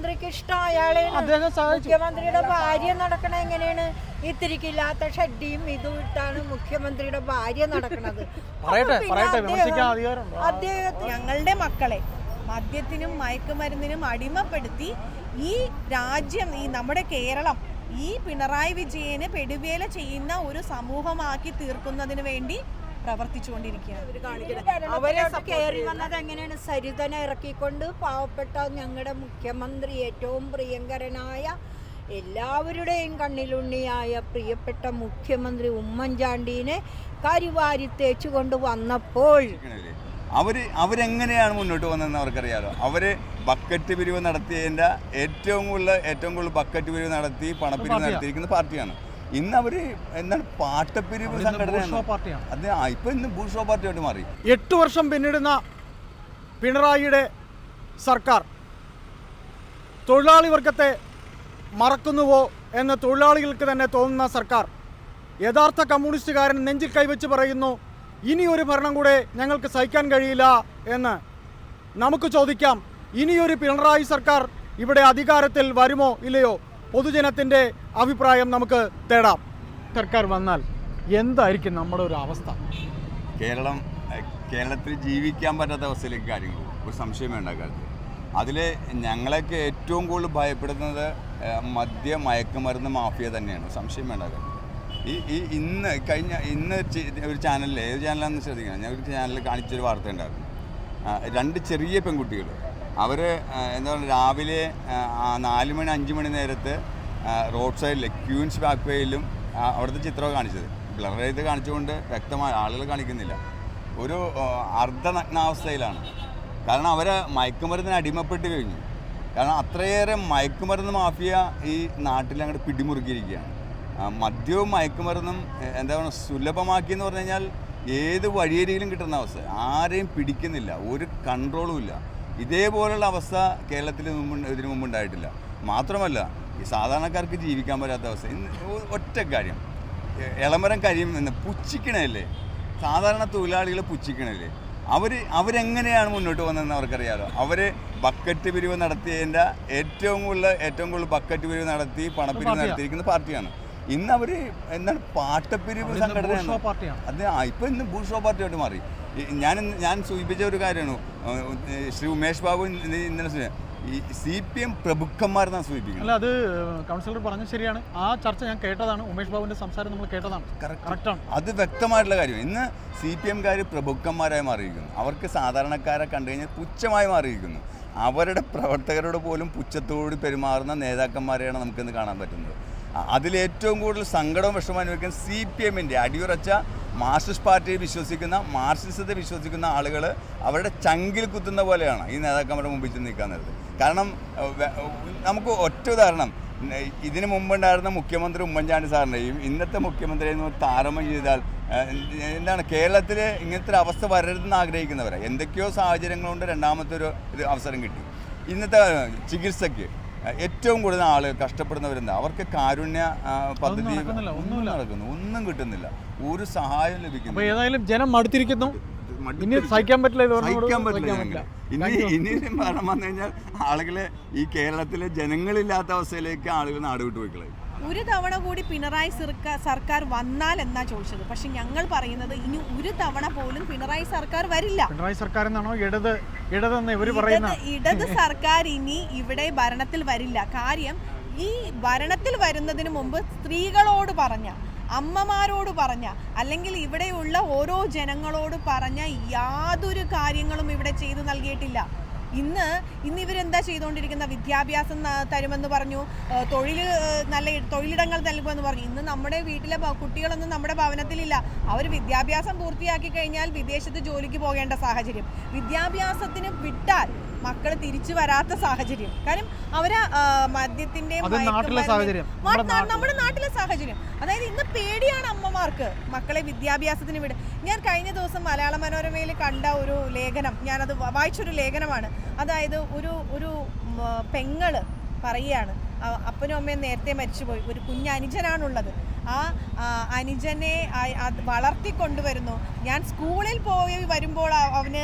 മന്ത്രിക്ക് ഇഷ്ടം അയാളെ മുഖ്യമന്ത്രിയുടെ ഭാര്യ നടക്കണ എങ്ങനെയാണ്? ഇത്തിരിക്കില്ലാത്ത ഷഡ്ഡിയും ഇതും ഇട്ടാണ് മുഖ്യമന്ത്രിയുടെ ഭാര്യ നടക്കണത്. പറയട്ടെ അപ്പൊ പിന്നെ പറയട്ടെ അദ്ദേഹം- വിമർശിക്കാൻ അധികാരമുണ്ട്? അദ്ദേഹത്തിന് ഞങ്ങളുടെ മക്കളെ മദ്യത്തിനും മയക്കുമരുന്നിനും അടിമപ്പെടുത്തി ഈ രാജ്യം ഈ നമ്മുടെ കേരളം ഈ പിണറായി വിജയന് പെടുവേല ചെയ്യുന്ന ഒരു സമൂഹമാക്കി തീർക്കുന്നതിന് വേണ്ടി പ്രവർത്തിച്ചുകൊണ്ടിരിക്കുകയാണ്. അവരെ കയറി വന്നത് എങ്ങനെയാണ്? സരിതനെ ഇറക്കിക്കൊണ്ട് പാവപ്പെട്ട ഞങ്ങളുടെ മുഖ്യമന്ത്രി ഏറ്റവും പ്രിയങ്കരനായ എല്ലാവരുടെയും കണ്ണിലുണ്ണിയായ പ്രിയപ്പെട്ട മുഖ്യമന്ത്രി ഉമ്മൻചാണ്ടീനെ കരിവാരി തേച്ചുകൊണ്ട് വന്നപ്പോൾ? അവർ അവരെങ്ങനെയാണ് മുന്നോട്ട് വന്നതെന്ന് അവർക്കറിയാലോ? അവർ ബക്കറ്റ് പിരിവ് നടത്തിയതിന്റെ ഏറ്റവും കൂടുതൽ ഏറ്റവും കൂടുതൽ ബക്കറ്റ് പിരിവ് നടത്തി പണപ്പിരിവ് നടത്തിയിരിക്കുന്ന പാർട്ടിയാണ്. ഇന്ന് അവർ എന്താണ് പാട്ടപ്പിരിവ് പാർട്ടിയാണ്. അത് ഇപ്പൊ ഇന്ന് ബൂർഷോ പാർട്ടിയായിട്ട് മാറി. എട്ട് വർഷം പിന്നിടുന്ന പിണറായിയുടെ സർക്കാർ തൊഴിലാളി വർഗത്തെ മറക്കുന്നുവോ എന്ന് തൊഴിലാളികൾക്ക് തന്നെ തോന്നുന്ന സർക്കാർ യഥാർത്ഥ കമ്മ്യൂണിസ്റ്റുകാരൻ നെഞ്ചിൽ കൈവച്ച് പറയുന്നു ഇനി ഒരു ഭരണം കൂടെ ഞങ്ങൾക്ക് സഹിക്കാൻ കഴിയില്ല എന്ന് നമുക്ക് ചോദിക്കാം ഇനിയൊരു പിണറായി സർക്കാർ ഇവിടെ അധികാരത്തിൽ വരുമോ ഇല്ലയോ? പൊതുജനത്തിന്റെ അഭിപ്രായം നമുക്ക് തേടാം. സർക്കാർ വന്നാൽ എന്തായിരിക്കും നമ്മുടെ ഒരു അവസ്ഥ? കേരളം കേരളത്തിൽ ജീവിക്കാൻ പറ്റാത്ത അവസ്ഥയിലേക്ക് കാര്യങ്ങൾ ഒരു സംശയം വേണ്ട കാര്യത്തിൽ. അതിൽ ഞങ്ങളെയൊക്കെ ഏറ്റവും കൂടുതൽ ഭയപ്പെടുന്നത് മദ്യ മയക്കുമരുന്ന് മാഫിയ തന്നെയാണ്. സംശയം വേണ്ട കാര്യം ഈ ഈ ഇന്ന് കഴിഞ്ഞ ഇന്ന് ഒരു ചാനലിൽ ഏത് ചാനലാണെന്ന് ശ്രദ്ധിക്കണം. ഞാൻ ഒരു ചാനലിൽ കാണിച്ചൊരു വാർത്ത ഉണ്ടായിരുന്നു. രണ്ട് ചെറിയ പെൺകുട്ടികൾ അവർ എന്താ പറയുക രാവിലെ നാല് മണി അഞ്ച് മണി നേരത്ത് റോഡ് സൈഡിൽ ക്യൂൻസ് ബാക്ക് വേയിലും അവിടുത്തെ ചിത്രമൊക്കെ കാണിച്ചത്. ബ്ലർ ചെയ്ത് കാണിച്ചുകൊണ്ട് വ്യക്തമായ ആളുകൾ കാണിക്കുന്നില്ല. ഒരു അർദ്ധ അർദ്ധനഗ്നാവസ്ഥയിലാണ്. കാരണം അവർ മയക്കുമരുന്നിന് അടിമപ്പെട്ട് കഴിഞ്ഞു. കാരണം അത്രയേറെ മയക്കുമരുന്ന് മാഫിയ ഈ നാട്ടിൽ അങ്ങോട്ട് പിടിമുറുക്കിയിരിക്കുകയാണ്. മദ്യവും മയക്കുമരുന്നും എന്താ പറയുക സുലഭമാക്കി എന്ന് പറഞ്ഞു കഴിഞ്ഞാൽ ഏത് വഴിയരികിലും കിട്ടുന്ന അവസ്ഥ. ആരെയും പിടിക്കുന്നില്ല. ഒരു കൺട്രോളും ഇല്ല. ഇതേപോലുള്ള അവസ്ഥ കേരളത്തിൽ മുമ്പ് ഇതിനു മുമ്പ് ഉണ്ടായിട്ടില്ല. മാത്രമല്ല ഈ സാധാരണക്കാർക്ക് ജീവിക്കാൻ പറ്റാത്ത അവസ്ഥ. ഇന്ന് ഒറ്റ കാര്യം. ഇളമരം കരിയും എന്ന് പുച്ഛിക്കണല്ലേ സാധാരണ തൊഴിലാളികൾ പുച്ഛിക്കണല്ലേ അവർ അവരെങ്ങനെയാണ് മുന്നോട്ട് വന്നതെന്ന് അവർക്കറിയാലോ? അവർ ബക്കറ്റ് പിരിവ് നടത്തിയതിന്റെ ഏറ്റവും കൂടുതൽ ഏറ്റവും കൂടുതൽ ബക്കറ്റ് പിരിവ് നടത്തി പണപ്പിരിവ്. നടത്തിയിരിക്കുന്ന പാർട്ടിയാണ്. ഇന്ന് അവർ എന്താണ് പാട്ടപ്പിരിവ് സംഘടന അത് ഇപ്പം ഇന്ന് ഭൂഷോ പാർട്ടിയായിട്ട് മാറി. ഞാൻ ഞാൻ സൂചിപ്പിച്ച ഒരു കാര്യമാണ്. ശ്രീ ഉമേഷ് ബാബു ഇന്നലെ ഈ സി പി എം പ്രഭുക്കന്മാരെന്നാണ് സൂചിപ്പിക്കുന്നത്. അല്ല അത് കൗൺസിലർ പറഞ്ഞത് ശരിയാണ്. ആ ചർച്ച ഞാൻ കേട്ടതാണ്. ഉമേഷ് ബാബുവിന്റെ സംസാരം നമ്മൾ കേട്ടതാണ്. കറക്റ്റാണ്. അത് വ്യക്തമായിട്ടുള്ള കാര്യം. ഇന്ന് സി പി എംകാർ പ്രഭുക്കന്മാരായി മാറിയിരിക്കുന്നു. അവർക്ക് സാധാരണക്കാരെ കണ്ടു കഴിഞ്ഞാൽ പുച്ഛമായി മാറിയിരിക്കുന്നു. അവരുടെ പ്രവർത്തകരോട് പോലും പുച്ഛത്തോട് പെരുമാറുന്ന നേതാക്കന്മാരെയാണ് നമുക്കിന്ന് കാണാൻ പറ്റുന്നത്. അതിലേറ്റവും കൂടുതൽ സങ്കടവും വിഷമം അനുഭവിക്കുന്ന സി പി എമ്മിന്റെ അടിയുറച്ച മാർക്സിസ്റ്റ് പാർട്ടിയെ വിശ്വസിക്കുന്ന മാർക്സിസത്തെ വിശ്വസിക്കുന്ന ആളുകൾ അവരുടെ ചങ്കിൽ കുത്തുന്ന പോലെയാണ് ഈ നേതാക്കന്മാരുടെ മുമ്പിൽ ചെന്ന് നിൽക്കാൻ നേരത്ത്. കാരണം നമുക്ക് ഒറ്റ ഉദാഹരണം. ഇതിനു മുമ്പുണ്ടായിരുന്ന മുഖ്യമന്ത്രി ഉമ്മൻചാണ്ടി സാറിന്റെയും ഇന്നത്തെ മുഖ്യമന്ത്രി എന്ന് താരതമ്യം ചെയ്താൽ എന്താണ് കേരളത്തിൽ ഇങ്ങനത്തെ ഒരു അവസ്ഥ വരരുതെന്ന് ആഗ്രഹിക്കുന്നവരാണ് എന്തൊക്കെയോ സാഹചര്യങ്ങളുണ്ട് രണ്ടാമത്തെ ഒരു അവസരം കിട്ടി. ഇന്നത്തെ ചികിത്സയ്ക്ക്. ഏറ്റവും കൂടുതൽ ആളുകൾ കഷ്ടപ്പെടുന്നവരുണ്ട് അവർക്ക് കാരുണ്യ പദ്ധതി ഒന്നും. നടക്കുന്നു. ഒന്നും കിട്ടുന്നില്ല. ഒരു സഹായം ലഭിക്കുന്നു. ഏതായാലും ജനം മടുത്തിരിക്കുന്നു. ഇനി സഹിക്കാൻ പറ്റില്ല സഹിക്കാൻ പറ്റില്ല ഇനി ഇനി ഭരണം വന്നു കഴിഞ്ഞാൽ ആളുകളെ ഈ കേരളത്തിലെ ജനങ്ങളില്ലാത്ത അവസ്ഥയിലേക്ക് ആളുകൾ നാടുവിട്ട് പോയിക്കളയും. ഒരു തവണ കൂടി പിണറായി സർക്കാർ സർക്കാർ വന്നാൽ എന്നാ ചോദിച്ചത്? പക്ഷെ ഞങ്ങൾ പറയുന്നത് ഇനി ഒരു തവണ പോലും പിണറായി സർക്കാർ വരില്ല. പിണറായി സർക്കാർ എന്നാണോ ഇടത് ഇടതെന്ന് ഇവർ പറയുന്നത് ഇടത് ഇടത് സർക്കാർ ഇനി ഇവിടെ ഭരണത്തിൽ വരില്ല. കാര്യം ഈ ഭരണത്തിൽ വരുന്നതിന് മുമ്പ് സ്ത്രീകളോട് പറഞ്ഞ അമ്മമാരോട് പറഞ്ഞ അല്ലെങ്കിൽ ഇവിടെയുള്ള ഓരോ ജനങ്ങളോട് പറഞ്ഞ യാതൊരു കാര്യങ്ങളും ഇവിടെ ചെയ്തു നൽകിയിട്ടില്ല. ഇന്ന് ഇന്ന് ഇവരെന്താ ചെയ്തുകൊണ്ടിരിക്കുന്ന വിദ്യാഭ്യാസം തരുമെന്ന് പറഞ്ഞു തൊഴിൽ നല്ല തൊഴിലിടങ്ങൾ നൽകുമെന്ന് പറഞ്ഞു. ഇന്ന് നമ്മുടെ വീട്ടിലെ കുട്ടികളൊന്നും നമ്മുടെ ഭവനത്തിലില്ല. അവർ വിദ്യാഭ്യാസം പൂർത്തിയാക്കി കഴിഞ്ഞാൽ വിദേശത്ത് ജോലിക്ക് പോകേണ്ട സാഹചര്യം. വിദ്യാഭ്യാസത്തിന് വിട്ടാൽ മക്കൾ തിരിച്ചു വരാത്ത സാഹചര്യം. കാരണം അവരെ മദ്യത്തിന്റെ മദ്യത്തിന്റെയും. നമ്മുടെ നാട്ടിലെ സാഹചര്യം. അതായത് ഇന്ന് പേടിയാണ് അമ്മമാർക്ക് മക്കളെ വിദ്യാഭ്യാസത്തിന് വിട് ഞാൻ കഴിഞ്ഞ ദിവസം മലയാള മനോരമയിൽ കണ്ട ഒരു ലേഖനം ഞാനത് വായിച്ചൊരു ലേഖനമാണ്. അതായത് ഒരു ഒരു പെങ്ങൾ പറയുകയാണ്. അപ്പനും അമ്മയും നേരത്തെ മരിച്ചുപോയി. ഒരു കുഞ്ഞ് അനുജനാണുള്ളത് ആ അനുജനെ വളർത്തിക്കൊണ്ടുവരുന്നു. ഞാൻ സ്കൂളിൽ പോയി വരുമ്പോൾ അവന്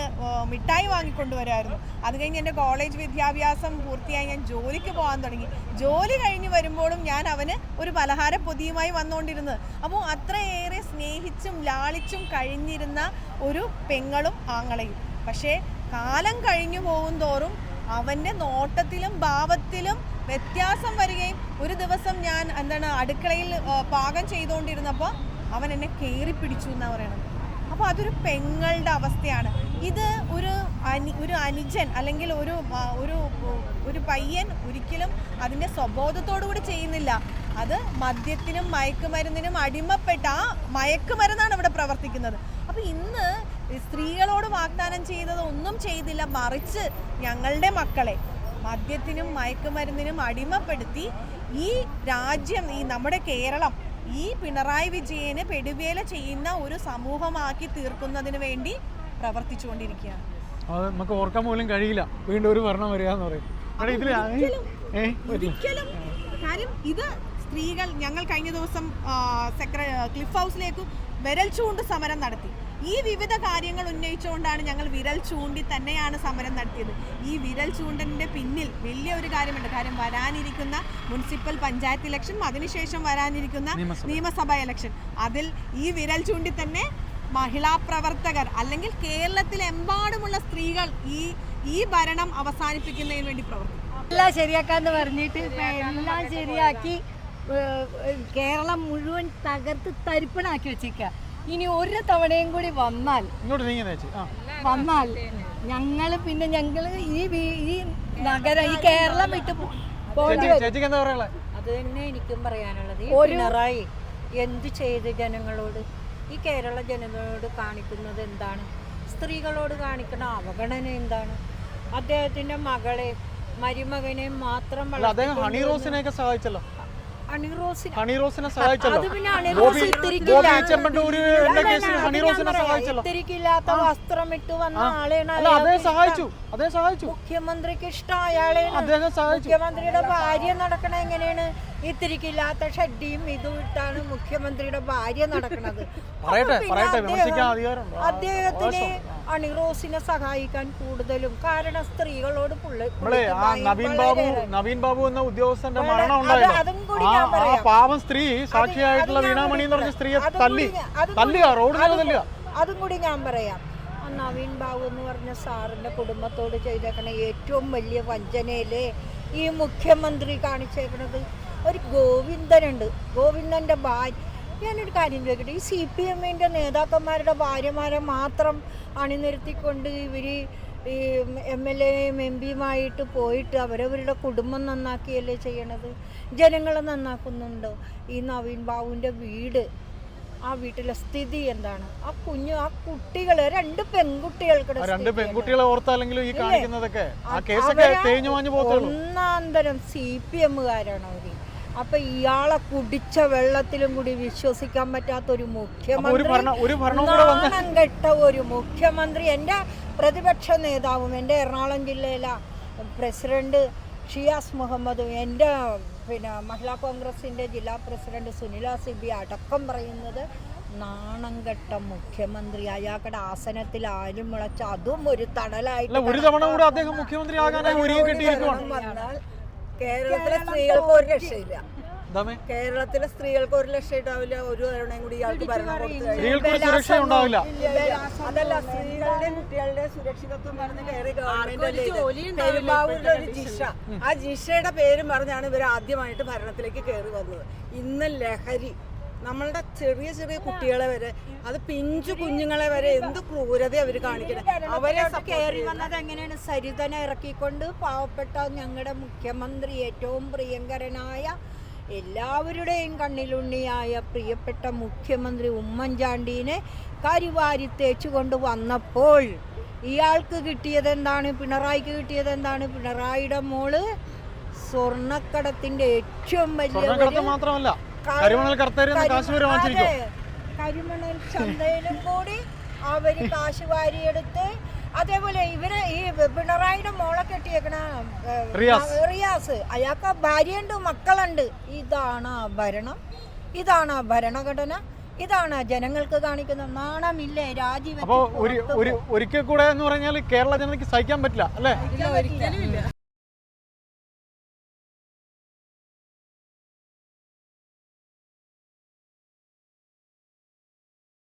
മിഠായി വാങ്ങിക്കൊണ്ടുവരായിരുന്നു അത് കഴിഞ്ഞ് എന്റെ കോളേജ് വിദ്യാഭ്യാസം പൂർത്തിയായി. ഞാൻ ജോലിക്ക് പോകാൻ തുടങ്ങി. ജോലി കഴിഞ്ഞ് വരുമ്പോഴും ഞാൻ അവന് ഒരു പലഹാര പൊതിയുമായി വന്നുകൊണ്ടിരുന്നത് അപ്പോൾ അത്രയേറെ സ്നേഹിച്ചും ലാളിച്ചും കഴിഞ്ഞിരുന്ന ഒരു പെങ്ങളും ആങ്ങളെയും. പക്ഷേ കാലം കഴിഞ്ഞു പോകും തോറും അവന്റെ നോട്ടത്തിലും ഭാവത്തിലും വ്യത്യാസം വരികയും ഒരു ദിവസം ഞാൻ എന്താണ് അടുക്കളയിൽ പാകം ചെയ്തുകൊണ്ടിരുന്നപ്പോൾ അവൻ എന്നെ കയറി പിടിച്ചു എന്നാണ് പറയണത്. അപ്പോൾ അതൊരു പെങ്ങളുടെ അവസ്ഥയാണ്. ഇത് ഒരു അനി ഒരു അനുജൻ അല്ലെങ്കിൽ ഒരു ഒരു ഒരു പയ്യൻ ഒരിക്കലും അതിന്റെ സ്വബോധത്തോടു കൂടി ചെയ്യുന്നില്ല. അത് മദ്യത്തിനും മയക്കുമരുന്നിനും അടിമപ്പെട്ട ആ മയക്കുമരുന്നാണ് ഇവിടെ പ്രവർത്തിക്കുന്നത്. അപ്പോൾ ഇന്ന് സ്ത്രീകളോട് വാഗ്ദാനം ചെയ്തത് ഒന്നും ചെയ്തില്ല മറിച്ച് ഞങ്ങളുടെ മക്കളെ മദ്യത്തിനും മയക്കുമരുന്നിനും അടിമപ്പെടുത്തി ഈ രാജ്യം ഈ നമ്മുടെ കേരളം ഈ പിണറായി വിജയന് പെടുവേല ചെയ്യുന്ന ഒരു സമൂഹമാക്കി തീർക്കുന്നതിന് വേണ്ടി പ്രവർത്തിച്ചുകൊണ്ടിരിക്കുകയാണ്. അത് നമുക്ക് ഓർക്കാൻ പോലും കഴിയില്ല. വീണ്ടും ഒരു ഭരണം വരിക എന്ന് പറയും. ഒരിക്കലും കാര്യം ഇത് സ്ത്രീകൾ ഞങ്ങൾ കഴിഞ്ഞ ദിവസം സെക്ര ക്ലിഫ് ഹൗസിലേക്ക് വിരൽ ചൂണ്ട് സമരം നടത്തി. ഈ വിവിധ കാര്യങ്ങൾ ഉന്നയിച്ചുകൊണ്ടാണ് ഞങ്ങൾ വിരൽ ചൂണ്ടി തന്നെയാണ് സമരം നടത്തിയത്. ഈ വിരൽ ചൂണ്ടലിന്റെ പിന്നിൽ വലിയ ഒരു കാര്യമുണ്ട്. കാര്യം വരാനിരിക്കുന്ന മുനിസിപ്പൽ പഞ്ചായത്ത് ഇലക്ഷൻ അതിനുശേഷം വരാനിരിക്കുന്ന നിയമസഭാ. ഇലക്ഷൻ. അതിൽ ഈ വിരൽ ചൂണ്ടി തന്നെ മഹിളാ പ്രവർത്തകർ അല്ലെങ്കിൽ കേരളത്തിലെമ്പാടുമുള്ള സ്ത്രീകൾ ഈ ഈ ഭരണം അവസാനിപ്പിക്കുന്നതിന് വേണ്ടി പ്രവർത്തിക്കും. എല്ലാം ശരിയാക്കാന്ന് പറഞ്ഞിട്ട് എല്ലാം ശരിയാക്കി കേരളം മുഴുവൻ തകർത്ത് തരിപ്പണാക്കി വെച്ചിരിക്കുക ഇനി ഒരു തവണയും കൂടി വന്നാൽ ഇങ്ങോട്ട് നീങ്ങി ചേച്ചി. ആ. വന്നാൽ ഞങ്ങൾ പിന്നെ ഞങ്ങൾ ഈ വീ- ഈ നഗരം ഈ കേരളം വിട്ട് പോ- പോകേണ്ടി ചേച്ചി വരും. ചേച്ചിക്ക് എന്താ പറയാ അത് തന്നെ എനിക്കും പറയാനുള്ളത്. ഈ ഒരു- പിണറായി എന്ത് ചെയ്ത് ജനങ്ങളോട്? ഈ കേരള ജനങ്ങളോട് കാണിക്കുന്നത് എന്താണ്? സ്ത്രീകളോട് കാണിക്കുന്ന അവഗണന എന്താണ്? അദ്ദേഹത്തിന്റെ മകളെ മരുമകനെ മാത്രം അല്ല അദ്ദേഹം ഹണി വളർത്തിക്കൊണ്ടുവന്ന് റോസിനെയൊക്കെ സഹായിച്ചല്ലോ. സഹായിച്ചല്ലോ. കേസിൽ സഹായിച്ചല്ലോ. വസ്ത്രം ഇട്ട് വന്ന ആളെയാണ് അല്ല അദ്ദേഹം സഹായിച്ചു. അദ്ദേഹം സഹായിച്ചു. മുഖ്യമന്ത്രിക്ക് ഇഷ്ടം അയാളെയാണ്. അദ്ദേഹം സഹായിച്ചു. മുഖ്യമന്ത്രിയുടെ ഭാര്യ നടക്കണ എങ്ങനെയാണ്? ഇത്തിരിക്കില്ലാത്ത ഷഡ്ഡിയും ഇതും ഇട്ടാണ് മുഖ്യമന്ത്രിയുടെ ഭാര്യ നടക്കുന്നത് പറയട്ടെ വിമർശിക്കാൻ അദ്ദേഹത്തിന്. അണിറോസിനെ സഹായിക്കാൻ കൂടുതലും. കാരണം സ്ത്രീകളോട് നവീൻ ബാബു നവീൻ ബാബു എന്ന ഉദ്യോഗസ്ഥന്റെ മരണം പറയാം. പാവം സ്ത്രീ സാക്ഷിയായിട്ടുള്ള വീണാമണി എന്ന് പറഞ്ഞ സ്ത്രീയെ തല്ലി. തല്ലുക കൂടി- റോഡിൽ തല്ലുക. അതും കൂടി ഞാൻ പറയാം. നവീൻ ബാബു എന്ന് പറഞ്ഞ സാറിന്റെ കുടുംബത്തോട് ചെയ്തേക്കണ ഏറ്റവും വലിയ വഞ്ചനയിലേ ഈ മുഖ്യമന്ത്രി കാണിച്ചേക്കണത് ഒരു ഗോവിന്ദനുണ്ട്. ഗോവിന്ദന്റെ ഭാര്യ ഞാനൊരു കാര്യം ചോദിക്കട്ടെ? ഈ സി പി എമ്മിന്റെ നേതാക്കന്മാരുടെ ഭാര്യമാരെ മാത്രം അണിനിരത്തിക്കൊണ്ട് ഇവർ ഈ എം എൽ എയും എം പിയുമായിട്ട് പോയിട്ട് അവരവരുടെ കുടുംബം നന്നാക്കിയല്ലേ ചെയ്യണത്? ജനങ്ങളെ നന്നാക്കുന്നുണ്ടോ? ഈ നവീൻ ബാബുവിന്റെ വീട് ആ വീട്ടിലെ സ്ഥിതി എന്താണ്? ആ കുഞ്ഞു ആ കുട്ടികൾ രണ്ട് പെൺകുട്ടികൾക്ക് രണ്ട് പെൺകുട്ടികളെ ഓർത്താലെങ്കിലും ഈ കാണിക്കുന്നതൊക്കെ ഒന്നാന്തരം സി പി എമ്മുകാരാണ് അവർ. അപ്പൊ ഇയാളെ കുടിച്ച വെള്ളത്തിലും കൂടി വിശ്വസിക്കാൻ പറ്റാത്ത ഒരു മുഖ്യമന്ത്രി ഭരണ ഒരു ഭരണവും കൂടെ വന്ന് കെട്ട ഒരു മുഖ്യമന്ത്രി എന്റെ പ്രതിപക്ഷ നേതാവും എന്റെ എറണാകുളം ജില്ലയിലെ പ്രസിഡന്റ് ഷിയാസ് മുഹമ്മദും എന്റെ പിന്നെ മഹിളാ കോൺഗ്രസിന്റെ ജില്ലാ പ്രസിഡന്റ് സുനില സിബി അടക്കം പറയുന്നത് നാണം കെട്ട മുഖ്യമന്ത്രി. അയാളുടെ ആസനത്തിൽ ആരും മുളച്ച അതും ഒരു തണലായിട്ട് ഒരു തവണ കൂടെ അദ്ദേഹം മുഖ്യമന്ത്രി ആകാനായി കേരളത്തിലെ സ്ത്രീകൾക്ക് ഒരു രക്ഷയില്ല. കേരളത്തിലെ സ്ത്രീകൾക്ക് ഒരു ലക്ഷം ഉണ്ടാവില്ല ഒരു തവണയും കൂടി ഇയാൾക്ക് ഭരണം കൊടുത്തു കഴിഞ്ഞാൽ. സ്ത്രീകൾക്ക് ഉണ്ടാവില്ല. അതല്ല സ്ത്രീകളുടെയും കുട്ടികളുടെയും സുരക്ഷിതത്വം പറഞ്ഞ് കയറി ഗവൺമെന്റ്? ഒരു ജിഷ. ആ ജിഷയുടെ പേരും പറഞ്ഞാണ് ഇവർ ആദ്യമായിട്ട് ഭരണത്തിലേക്ക് കയറി വന്നത്. ഇന്ന് ലഹരി. നമ്മളുടെ ചെറിയ ചെറിയ കുട്ടികളെ വരെ അത് പിഞ്ചു കുഞ്ഞുങ്ങളെ വരെ എന്ത് ക്രൂരത അവർ കാണിക്കുന്നത് അവരെ കയറി. വന്നത് എങ്ങനെയാണ്? സരിതനെ ഇറക്കിക്കൊണ്ട് പാവപ്പെട്ട ഞങ്ങളുടെ മുഖ്യമന്ത്രി ഏറ്റവും പ്രിയങ്കരനായ എല്ലാവരുടെയും കണ്ണിലുണ്ണിയായ പ്രിയപ്പെട്ട മുഖ്യമന്ത്രി ഉമ്മൻചാണ്ടീനെ കരിവാരി തേച്ചുകൊണ്ട് വന്നപ്പോൾ ഇയാൾക്ക് കിട്ടിയതെന്താണ്? പിണറായിക്ക് കിട്ടിയതെന്താണ്? പിണറായിയുടെ മോൾ സ്വർണക്കടത്തിന്റെ ഏറ്റവും വലിയ മാത്രമല്ല കരിമണൽ കരിമണൽ ചന്തയിലും കൂടി അവർ കാശ് വാരിയെടുത്ത് അതേപോലെ ഇവർ ഈ പിണറായിയുടെ മോളെ കെട്ടിയേക്കണ റിയാസ്. അയാൾക്ക് ഭാര്യയുണ്ട് മക്കളുണ്ട്. ഇതാണ് ഭരണം. ഇതാണ് ഭരണഘടന. ഇതാണ് ജനങ്ങൾക്ക് കാണിക്കുന്ന നാണമില്ലേ രാജീവ് അപ്പോൾ ഒരു ഒരു ഒരിക്കൽ കൂടെ എന്ന് പറഞ്ഞാൽ കേരള ജനതയ്ക്ക് സഹിക്കാൻ പറ്റില്ല അല്ലേ?